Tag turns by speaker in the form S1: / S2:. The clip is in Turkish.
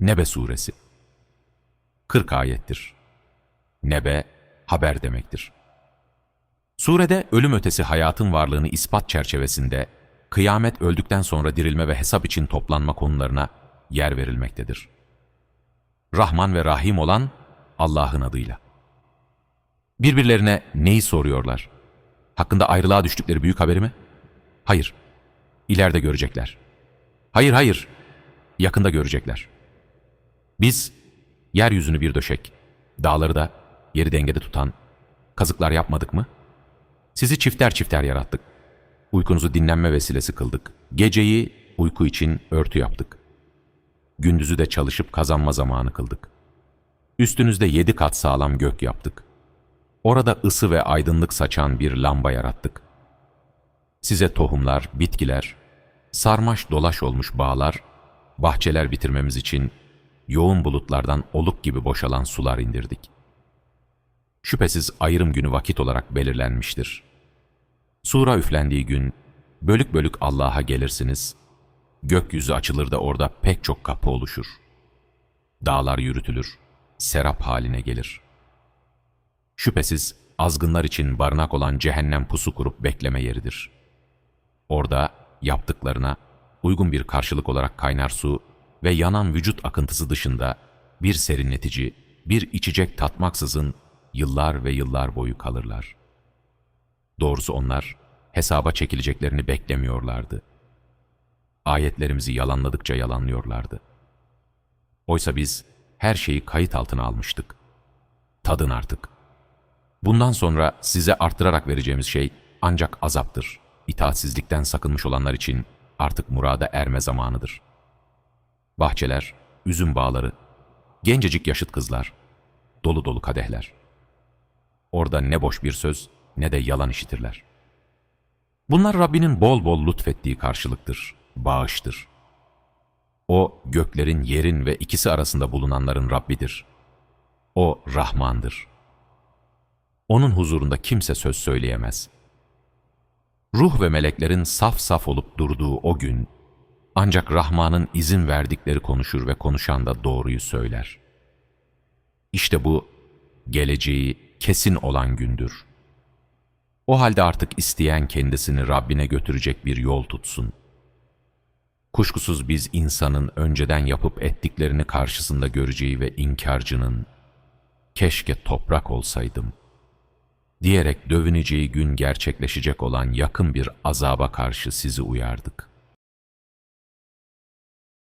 S1: Nebe Suresi 40 ayettir. Nebe, haber demektir. Surede ölüm ötesi hayatın varlığını ispat çerçevesinde, kıyamet öldükten sonra dirilme ve hesap için toplanma konularına yer verilmektedir. Rahman ve Rahim olan Allah'ın adıyla. Birbirlerine neyi soruyorlar? Hakkında ayrılığa düştükleri büyük haberi mi? Hayır. İleride görecekler. Hayır, hayır. Yakında görecekler. Biz yeryüzünü bir döşek, dağları da yeri dengede tutan kazıklar yapmadık mı? Sizi çifter çifter yarattık. Uykunuzu dinlenme vesilesi kıldık. Geceyi uyku için örtü yaptık. Gündüzü de çalışıp kazanma zamanı kıldık. Üstünüzde yedi kat sağlam gök yaptık. Orada ısı ve aydınlık saçan bir lamba yarattık. Size tohumlar, bitkiler, sarmaş dolaş olmuş bağlar, bahçeler bitirmemiz için yoğun bulutlardan oluk gibi boşalan sular indirdik. Şüphesiz ayrım günü vakit olarak belirlenmiştir. Sura üflendiği gün, bölük bölük Allah'a gelirsiniz, gökyüzü açılır da orada pek çok kapı oluşur. Dağlar yürütülür, serap haline gelir. Şüphesiz azgınlar için barınak olan cehennem pusu kurup bekleme yeridir. Orada yaptıklarına uygun bir karşılık olarak kaynar su ve yanan vücut akıntısı dışında bir serinletici, bir içecek tatmaksızın yıllar ve yıllar boyu kalırlar. Doğrusu onlar hesaba çekileceklerini beklemiyorlardı. Ayetlerimizi yalanladıkça yalanlıyorlardı. Oysa biz her şeyi kayıt altına almıştık. Tadın artık. Bundan sonra size arttırarak vereceğimiz şey ancak azaptır. İtaatsizlikten sakınmış olanlar için artık murada erme zamanıdır. Bahçeler, üzüm bağları, gencecik yaşıt kızlar, dolu dolu kadehler. Orada ne boş bir söz ne de yalan işitirler. Bunlar Rabbinin bol bol lütfettiği karşılıktır, bağıştır. O göklerin, yerin ve ikisi arasında bulunanların Rabbidir. O Rahmandır. Onun huzurunda kimse söz söyleyemez. Ruh ve meleklerin saf saf olup durduğu o gün, ancak Rahman'ın izin verdikleri konuşur ve konuşan da doğruyu söyler. İşte bu, geleceği kesin olan gündür. O halde artık isteyen kendisini Rabbine götürecek bir yol tutsun. Kuşkusuz biz insanın önceden yapıp ettiklerini karşısında göreceği ve inkarcının, keşke toprak olsaydım, diyerek dövüneceği gün gerçekleşecek olan yakın bir azaba karşı sizi uyardık.